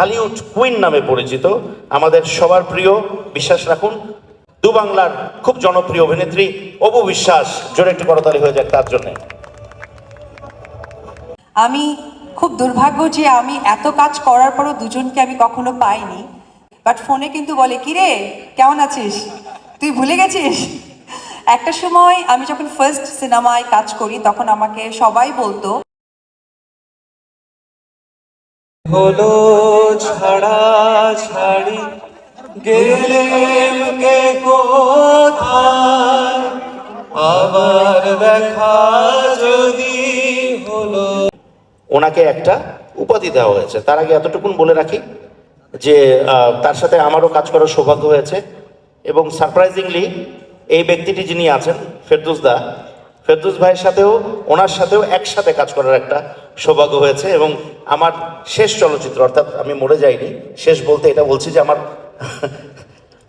Dhallywood queen নামে পরিচিত। আমাদের সবার প্রিয়, বিশ্বাস রাখুন দু বাংলার খুব জনপ্রিয় অভিনেত্রী অপু বিশ্বাস, জোরে একটু করতালি হয়ে যাক তার জন্য। আমি খুব দুর্ভাগ্য যে আমি এত কাজ করার পরও দুজনকে আমি কখনো পাইনি। বাট ফোনে কিন্তু বলে কি রে কেমন আছিস? তুই ভুলে গেছিস? একটা সময় আমি যখন ফার্স্ট সিনেমায় কাজ করি, তখন আমাকে সবাই বলতো হলো ছাড়া ছাড়ি গেলেম কে কোথায়? আবার দেখা যদি হলো। ওনাকে একটা উপাধি দেওয়া হয়েছে। তার আগে এতটুকুন বলে রাখি যে তার সাথে আমারও কাজ করার সৌভাগ্য হয়েছে এবং সারপ্রাইজিংলি এই ব্যক্তিটি যিনি আছেন ফেরদুস দা ফেরদুস ভাইয়ের সাথেও, ওনার সাথেও একসাথে কাজ করার একটা সৌভাগ্য হয়েছে এবং আমার শেষ চলচ্চিত্র, অর্থাৎ আমি মরে যাইনি, শেষ বলতে এটা বলছি যে আমার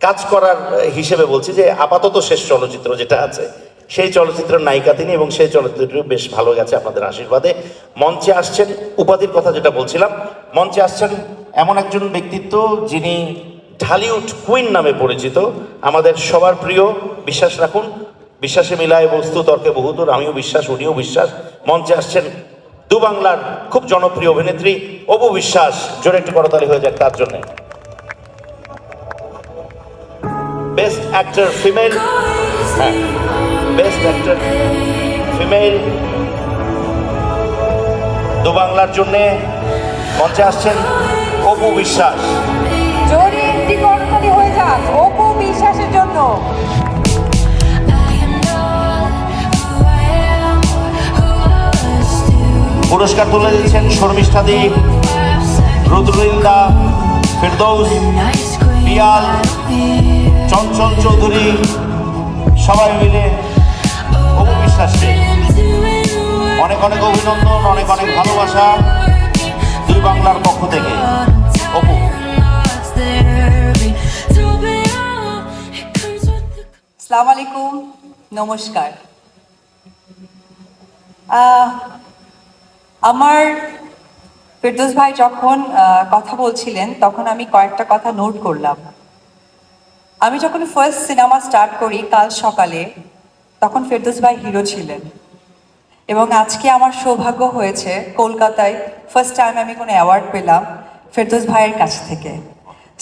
কাজ করার হিসেবে বলছি যে আপাতত শেষ চলচ্চিত্র যেটা আছে, সেই চলচ্চিত্রের নায়িকা তিনি এবং সেই চলচ্চিত্রটিও বেশ ভালো গেছে আপনাদের আশীর্বাদে। মঞ্চে আসছেন, উপাধির কথা যেটা বলছিলাম, মঞ্চে আসছেন এমন একজন ব্যক্তিত্ব যিনি ঢালিউড কুইন নামে পরিচিত, আমাদের সবার প্রিয়, বিশ্বাস রাখুন বিশ্বাসে মিলায় বস্তু, তর্কে বহুদূর। আমিও বিশ্বাস, উনিও বিশ্বাস। মঞ্চে আসছেন দু বাংলার খুব জনপ্রিয় অভিনেত্রী অপু বিশ্বাস। জোরে একটু করতালি হয়ে যাক তার জন্য। Best actor female best actor female দু বাংলার জন্য মঞ্চে আসছেন অপু বিশ্বাস। পুরস্কার তুলে দিচ্ছেন শর্মিষ্ঠা দ্বীপ রুদ্রিন্দা ফেরদৌস, পিয়াল, চঞ্চল চৌধুরী, সবাই মিলে অপু বিশ্বাসকে অনেক অনেক অভিনন্দন, অনেক অনেক ভালোবাসা দুই বাংলার পক্ষ থেকে। অপু। সালাম আলাইকুম, নমস্কার। আমার ফেরদৌস ভাই যখন কথা বলছিলেন, তখন আমি কয়েকটা কথা নোট করলাম। আমি যখন ফার্স্ট সিনেমা স্টার্ট করি কাল সকালে, তখন ফেরদৌস ভাই হিরো ছিলেন। এবং আজকে আমার সৌভাগ্য হয়েছে, কলকাতায় ফার্স্ট টাইম আমি কোনো অ্যাওয়ার্ড পেলাম ফেরদৌস ভাইয়ের কাছ থেকে।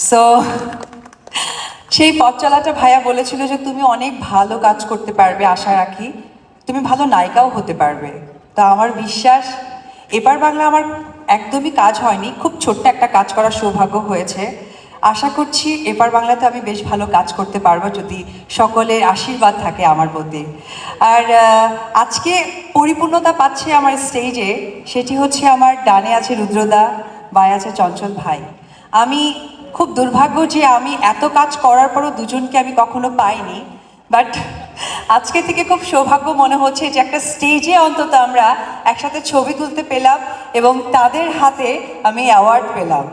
সো সেই পথ চলাটা ভাইয়া বলেছিল যে তুমি অনেক ভালো কাজ করতে পারবে, আশা রাখি। তুমি ভালো নায়িকাও হতে পারবে। তা আমার বিশ্বাস এবার বাংলা আমার একদমই কাজ হয়নি, খুব ছোট্ট একটা কাজ করার সৌভাগ্য হয়েছে। আশা করছি এপার বাংলাতে আমি বেশ ভালো কাজ করতে পারব যদি সকলের আশীর্বাদ থাকে আমার প্রতি। আর আজকে পরিপূর্ণতা পাচ্ছে আমার স্টেজে সেটি হচ্ছে আমার ডানে আছে রুদ্রদা, বায়ে আছে চঞ্চল ভাই। আমি খুব দুর্ভাগ্য যে আমি এত কাজ করার পরও দুজনকে আমি কখনো পাইনি বাট আজকে থেকে খুব সৌভাগ্য মনে হচ্ছে যে একটা স্টেজে অন্তত আমরা একসাথে ছবি তুলতে পেলাম এবং তাদের হাতে আমি অ্যাওয়ার্ড পেলাম।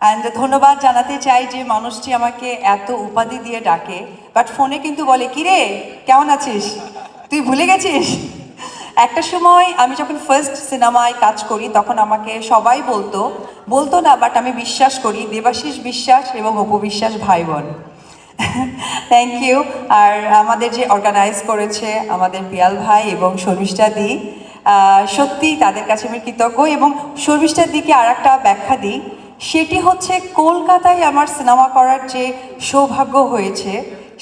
অ্যান্ড ধন্যবাদ জানাতে চাই যে মানুষটি আমাকে এত উপাধি দিয়ে ডাকে বাট ফোনে কিন্তু বলে কি রে কেমন আছিস? তুই ভুলে গেছিস? একটা সময় আমি যখন ফার্স্ট সিনেমায় কাজ করি, তখন আমাকে সবাই বলতো বলতো না বাট আমি বিশ্বাস করি, দেবাশিস বিশ্বাস এবং অপু বিশ্বাস ভাই বোন। থ্যাংক ইউ আর আমাদের যে অর্গানাইজ করেছে আমাদের পিয়াল ভাই এবং শর্মিষ্ঠা দি সত্যি তাদের কাছে আমি কৃতজ্ঞ এবং শর্মিষ্ঠার দিকে আর একটা ব্যাখ্যা দিই। সেটি হচ্ছে কলকাতায় আমার সিনেমা করার যে সৌভাগ্য হয়েছে,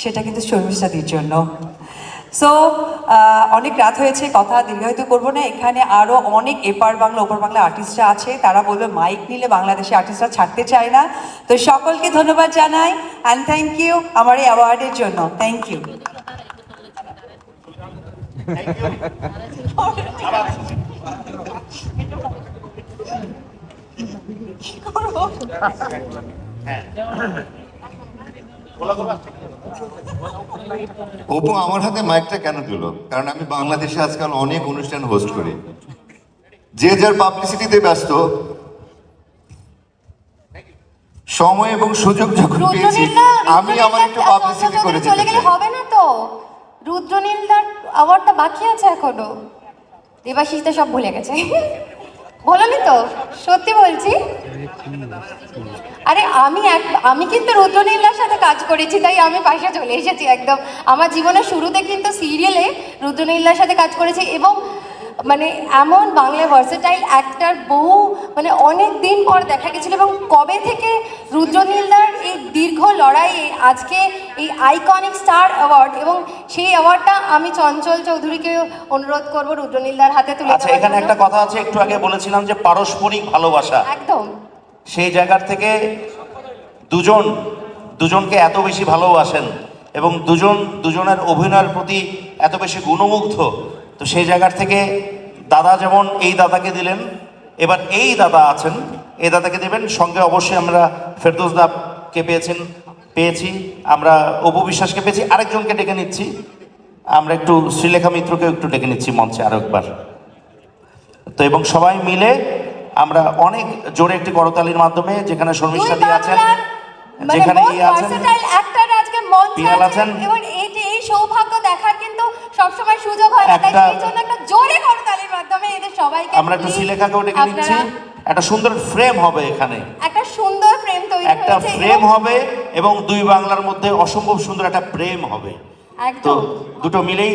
সেটা কিন্তু শর্মিষ্ঠাদির জন্য। সো অনেক রাত হয়েছে কথা দীর্ঘায়িত করব না। এখানে আরও অনেক এপার বাংলা ওপার বাংলা আর্টিস্টরা আছে। তারা বলবে মাইক নিলে বাংলাদেশি আর্টিস্টরা ছাড়তে চায় না। তো সকলকে ধন্যবাদ জানাই অ্যান্ড থ্যাংক ইউ আমার এই অ্যাওয়ার্ডের জন্য। থ্যাংক ইউ অপু আমার হাতে মাইকটা কেন দিল কারণ আমি বাংলাদেশে আজকাল অনেক অনুষ্ঠান হোস্ট করি। যে যার পাবলিসিটিতে ব্যস্ত সময় এবং সুযোগ যখন পেয়েছি আমি আমার একটু পাবলিসিটি করে চলে গেলে হবে না তো? রুদ্রনীল রুদ্রনীলদার অ্যাওয়ার্ডটা বাকি আছে এখনও? দেবাশিসটা সব ভুলে গেছে। বলনি তো? সত্যি বলছি? আরে আমি এক আমি কিন্তু রুদ্রনীলার সাথে কাজ করেছি তাই আমি পাশে চলে এসেছি একদম। আমার জীবনের শুরুতে কিন্তু সিরিয়ালে রুদ্রনীলার সাথে কাজ করেছি এবং মানে এমন বাংলা ভার্সেটাইল অ্যাক্টার বহু মানে অনেক দিন পর দেখা গেছিল এবং কবে থেকে রুদ্রনীলদার এই দীর্ঘ লড়াইয়ে আজকে এই আইকনিক স্টার অ্যাওয়ার্ড এবং সেই অ্যাওয়ার্ডটা আমি চঞ্চল চৌধুরীকে অনুরোধ করব রুদ্রনীলদার হাতে তুলে আচ্ছা এখানে একটা কথা আছে একটু আগে বলেছিলাম যে পারস্পরিক ভালোবাসা। একদম। সেই জায়গার থেকে দুজন, দুজনকে এত বেশি ভালোবাসেন এবং দুজন, দুজনের অভিনয়ের প্রতি এত বেশি গুণমুগ্ধ, তো সেই জায়গার থেকে দাদা যেমন এই দাদাকে দিলেন, এবার এই দাদা আছেন, এই দাদাকে দেবেন। সঙ্গে অবশ্যই আমরা ফেরদৌস দাকে পেয়েছেন, পেয়েছি। আমরা অপু বিশ্বাসকে পেয়েছি, আরেকজনকে ডেকে নিচ্ছি। আমরা একটু শ্রীলেখা মিত্রকে একটু ডেকে নিচ্ছি মঞ্চে আরও একবার তো এবং সবাই মিলে আমরা অনেক জোরে একটি করতালির মাধ্যমে যেখানে শর্মিষ্ঠা দি আছেন মানে যেখানে ইয়ে আছেন versatile আজকে মঞ্চে আছেন। এবং এই যে এই সৌভাগ্য দেখার কিন্তু সবসময় সুযোগ হয় না তাই একটা- সেই জন্য একটা জোরে করতালির মাধ্যমে এদের সবাইকে আমরা একটু শ্রীলেখাকেও ডেকে নিচ্ছি। একটা সুন্দর ফ্রেম হবে এখানে। একটা সুন্দর ফ্রেম তৈরি একটা ফ্রেম হবে এবং দুই বাংলার মধ্যে অসম্ভব সুন্দর একটা প্রেম হবে। তো একদম। দুটো মিলেই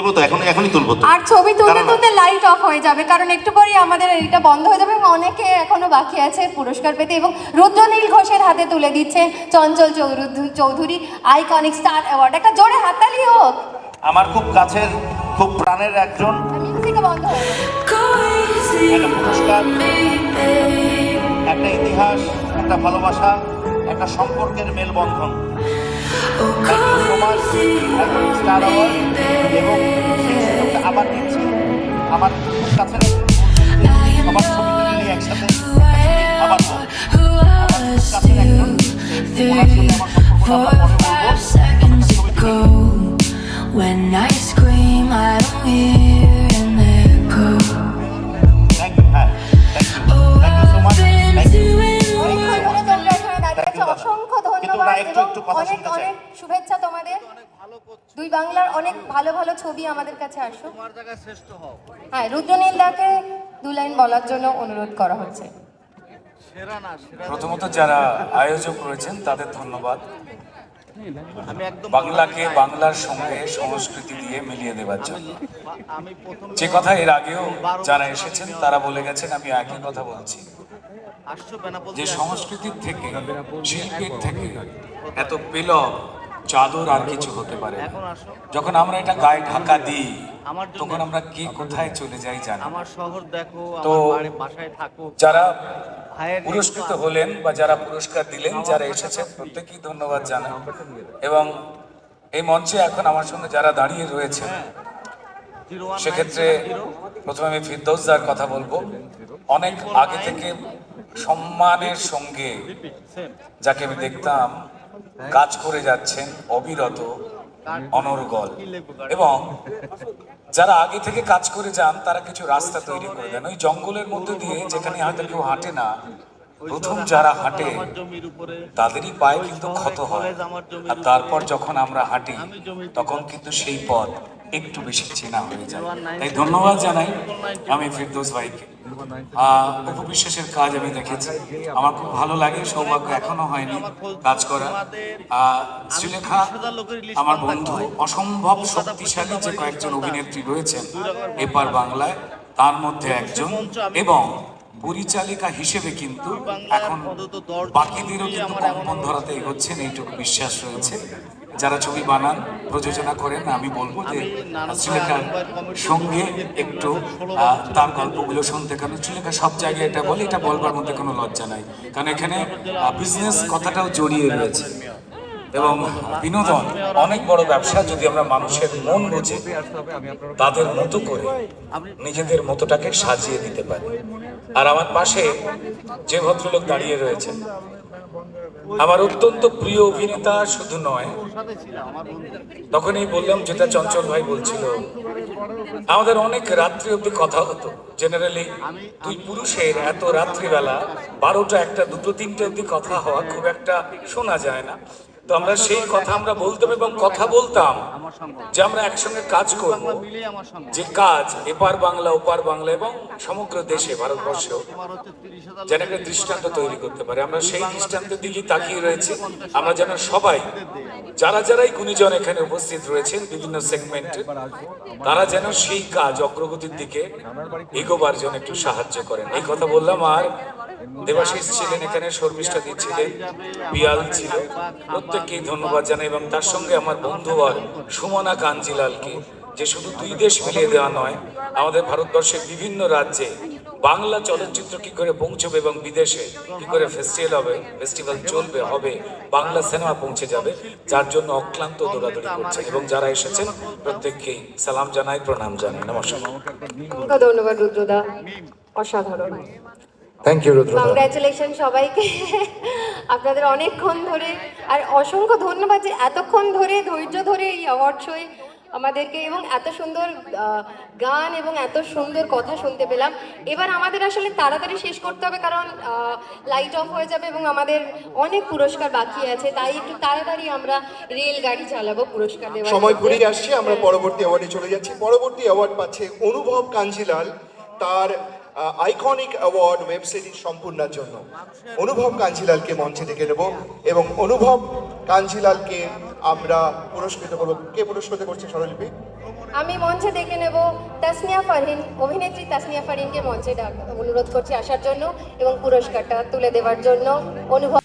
দেবো তো এখন এখনই তুলবো তো। আর ছবি তুলতে তুলতে লাইট অফ হয়ে যাবে কারণ একটু পরেই আমাদের এটা বন্ধ হয়ে যাবে এবং অনেকে এখনও বাকি আছে পুরস্কার পেতে এবং রুদ্রনীল ঘোষের হাতে তুলে দিচ্ছে Chanchal Chowdhury Chowdhury iconic star award একটা জোরে হাততালি হোক। আমার খুব কাছের খুব প্রাণের একজন। বন্ধ একটা পুরস্কার একটা ইতিহাস একটা ভালোবাসা একটা সম্পর্কের মেলবন্ধন। এবং সেই সুযোগটা আবার দিচ্ছি। আমার খুব কাছের একজন সবার ছবি তুলে নিয়ে একসাথে। আবার হোক। আমার কাছের একজন ওনার সঙ্গে আমার সম্পর্কটা আমরা পরে বলব। When I scream I don't hear an echo thank you হ্যাঁ তোমরা অনেক। অনেক দুই বাংলার অনেক ভালো ভালো ছবি আমাদের কাছে আসুক। হ্যাঁ রুদ্রনীল দাকে দু লাইন বলার জন্য অনুরোধ করা হচ্ছে। প্রথমত যারা আয়োজক রয়েছেন তাদের ধন্যবাদ। বাংলাকে বাংলার সঙ্গে সংস্কৃতি দিয়ে মিলিয়ে দেওয়ার জন্য। যে কথা এর আগেও যারা এসেছেন তারা বলে গেছেন আমি একই কথা বলছি। যে সংস্কৃতির থেকে শিল্পের থেকে এত পেলব চাদর আর কিছু হতে পারে। যখন আমরা এটা গায়ে ঢাকা দিই তখন আমরা কে কোথায় চলে যাই জানি। আমার শহর দেখো তো বাসায় থাকো। যারা পুরস্কৃত হলেন বা যারা পুরস্কার দিলেন যারা এসেছেন প্রত্যেকেই ধন্যবাদ জানাই। এবং এই মঞ্চে এখন আমার সঙ্গে যারা দাঁড়িয়ে রয়েছে সেক্ষেত্রে প্রথমে আমি ফিরদৌসদার কথা বলব। অনেক আগে থেকে সম্মানের সঙ্গে যাকে আমি দেখতাম কাজ করে যাচ্ছেন অবিরত, অনর্গল। এবং যারা আগে থেকে কাজ করে যান, তারা কিছু রাস্তা তৈরি করে দেন। ওই জঙ্গলের মধ্যে দিয়ে যেখানে হয়তো কেউ হাঁটে না প্রথম যারা হাঁটে তাদেরই পায়ে কিন্তু ক্ষত হয়। আর তারপর যখন আমরা হাঁটি তখন কিন্তু সেই পথ একটু বেশি চেনা হয়ে যায়। তাই ধন্যবাদ জানাই আমি ফিরদৌস ভাইকে। আহ, অপু বিশ্বাসের কাজ আমি দেখেছি। আমার খুব ভালো লাগে সৌভাগ্য এখনও হয়নি কাজ করা শ্রীলেখা আমার বন্ধু অসম্ভব শক্তিশালী যে কয়েকজন অভিনেত্রী রয়েছেন এপার বাংলায় তার মধ্যে একজন এবং পরিচালিকা হিসেবে কিন্তু এখন বাকিদেরও কিন্তু কম্পন ধরাতে এগোচ্ছেন এইটুকু বিশ্বাস রয়েছে। যারা ছবি বানান প্রযোজনা করেন আমি বলব যে শ্রীলেখার সঙ্গে একটু তার গল্পগুলো শুনতে কারণ শ্রীলেখা সব জায়গায় এটা বলে এটা বলবার মধ্যে কোনো লজ্জা নাই। কারণ এখানে বিজনেস কথাটাও জড়িয়ে রয়েছে। এবং বিনোদন অনেক বড় ব্যবসা যদি আমরা মানুষের মন বুঝে, তাদের মতো করে নিজেদের মতোটাকে সাজিয়ে দিতে পারি। আর আমার পাশে যে ভদ্রলোক দাঁড়িয়ে রয়েছেন, আমার অত্যন্ত প্রিয় অভিনেতা শুধু নয়, তখনই বললাম, যেটা চঞ্চল ভাই বলছিল, আমাদের অনেক রাত্রি অব্দি কথা হতো। জেনারেলি দুই পুরুষের এত রাত্রিবেলা বারোটা একটা, দুটো, তিনটে অব্দি কথা হওয়া খুব একটা শোনা যায় না। তো আমরা সেই কথা আমরা বলতাম এবং কথা বলতাম যে আমরা একসঙ্গে কাজ করব, যে কাজ এপার বাংলা, ওপার বাংলা এবং সমগ্র দেশে হাজার যেন একটা দৃষ্টান্ত তৈরি করতে পারে। আমরা সেই দৃষ্টান্তের দিকে তাকিয়ে রয়েছি। আমরা যেন সবাই, যারা যারাই গুণীজন এখানে উপস্থিত রয়েছেন বিভিন্ন সেগমেন্টে, তারা যেন সেই কাজ অগ্রগতির দিকে এগোবার জন্য একটু সাহায্য করেন। এই কথা বললাম আর দেবাশিস ছিলেন এখানে, শর্মিষ্ঠা দিচ্ছিলেন পিয়াল ছিল প্রত্যেককেই ধন্যবাদ জানাই এবং তার সঙ্গে আমার বন্ধু আর সুমনা কাঞ্জিলালকে, যে শুধু দুই দেশ মিলিয়ে দেওয়া নয়, আমাদের ভারতবর্ষের বিভিন্ন রাজ্যে বাংলা চলচ্চিত্র কি করে পৌঁছবে এবং বিদেশে কি করে ফেস্টিভ্যাল হবে ফেস্টিভ্যাল চলবে, হবে, বাংলা সিনেমা পৌঁছে যাবে, যার জন্য অক্লান্ত দৌড়াদৌড়ি করছে। এবং যারা এসেছেন, প্রত্যেককেই সালাম জানাই, প্রণাম জানাই। নমস্কার। ধন্যবাদ রুদ্রদা। অসাধারণ। থ্যাংক ইউ রুদ্র কংগ্রাচুলেশন সবাইকে। আপনাদের অনেকক্ষণ ধরে আর অসংখ্য ধন্যবাদ যে এতক্ষণ ধরে ধৈর্য ধরে এই অ্যাওয়ার্ড শোয়ে আমাদেরকে এবং এত সুন্দর গান এবং এত সুন্দর কথা শুনতে পেলাম। এবার আমাদের আসলে তাড়াতাড়ি শেষ করতে হবে কারণ লাইট অফ হয়ে যাবে এবং আমাদের অনেক পুরস্কার বাকি আছে। তাই একটু তাড়াতাড়ি আমরা রেলগাড়ি চালাবো পুরস্কার দেওয়ার সময়। ঘুরিয়ে আসছে আমরা পরবর্তী অ্যাওয়ার্ডে চলে যাচ্ছি। পরবর্তী অ্যাওয়ার্ড পাচ্ছে অনুভব কাঞ্জিলাল। তার আইকনিক অ্যাওয়ার্ড ওয়েব সিরিজ সম্পূর্ণার জন্য। অনুভব কাঞ্জিলালকে মঞ্চে ডেকে নেব এবং অনুভব কাঞ্জিলালকে আমরা পুরস্কৃত করব। কে পুরস্কৃত করছে স্বরলিপি? আমি মঞ্চে ডেকে নেব তাসনিয়া ফারহিন, অভিনেত্রী তাসনিয়া ফারহিনকে মঞ্চে অনুরোধ করছি আসার জন্য এবং পুরস্কারটা তুলে দেওয়ার জন্য। অনুভব